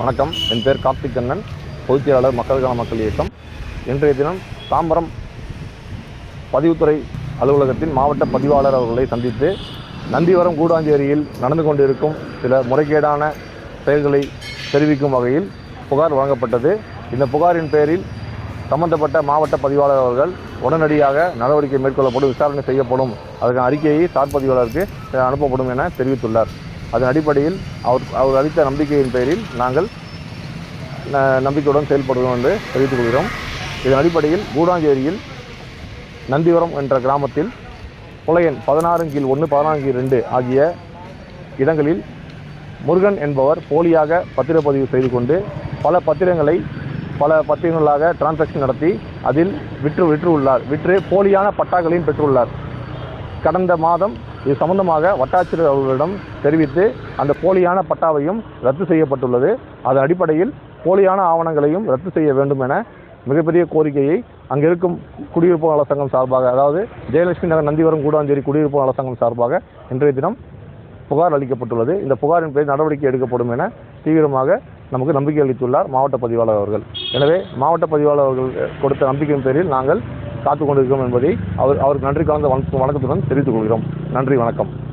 வணக்கம். என் பேர் கார்த்திக் கண்ணன். பொதுச்செயலாளர் மக்களுக்கான மக்கள் இயக்கம். இன்றைய தினம் தாம்பரம் பதிவுத்துறை அலுவலகத்தின் மாவட்ட பதிவாளர் அவர்களை சந்தித்து நந்திவரம் கூடாஞ்சேரியில் நடந்து கொண்டிருக்கும் சில முறைகேடான செயல்களை தெரிவிக்கும் வகையில் புகார் வழங்கப்பட்டது. இந்த புகாரின் பேரில் சம்பந்தப்பட்ட மாவட்ட பதிவாளர் அவர்கள் உடனடியாக நடவடிக்கை மேற்கொள்ளப்படும் விசாரணை செய்யப்படும். அதற்கான அறிக்கையை சார் பதிவாளருக்கு அனுப்பப்படும் என தெரிவித்துள்ளார். அதன் அடிப்படையில் அவர் அவர் அளித்த நம்பிக்கையின் பேரில் நாங்கள் ந- நம்பிக்கையுடன் செயல்படுவோம் என்று தெரிவித்துக் கொள்கிறோம். இதன் அடிப்படையில் கூடாஞ்சேரியில் நந்திவரம் என்ற கிராமத்தில் புலையன் பதினாறு கீழ் ஒன்று பதினாறு கீழ் ரெண்டு ஆகிய இடங்களில் முருகன் என்பவர் போலியாக பத்திரப்பதிவு செய்து கொண்டு பல பத்திரங்களை பல பத்திரங்களாக டிரான்சாக்ஷன் நடத்தி அதில் விற்று விற்று உள்ளார் விற்று போலியான பட்டாக்களையும் பெற்றுள்ளார். கடந்த மாதம் இது சம்பந்தமாக வட்டாட்சியர் அவர்களிடம் தெரிவித்து அந்த போலியான பட்டாவையும் ரத்து செய்யப்பட்டுள்ளது. அதன் அடிப்படையில் போலியான ஆவணங்களையும் ரத்து செய்ய வேண்டும் என மிகப்பெரிய கோரிக்கையை அங்கே இருக்கும் குடியிருப்பு நல சங்கம் சார்பாக அதாவது ஜெயலட்சுமி நகர் நந்திவரம் கூடாஞ்சேரி குடியிருப்பு நல சங்கம் சார்பாக இன்றைய தினம் புகார் அளிக்கப்பட்டுள்ளது. இந்த புகாரின் பேர் நடவடிக்கை எடுக்கப்படும் என தீவிரமாக நமக்கு நம்பிக்கை அளித்துள்ளார் மாவட்ட பதிவாளர் அவர்கள். எனவே மாவட்ட பதிவாளர் அவர்கள் கொடுத்த நம்பிக்கையின் பேரில் நாங்கள் காத்துக் கொண்டிருக்கிறோம் என்பதை அவர் அவருக்கு நன்றி கலந்த வணக்கத்துடன் தெரிவித்துக் கொள்கிறோம். நன்றி வணக்கம்.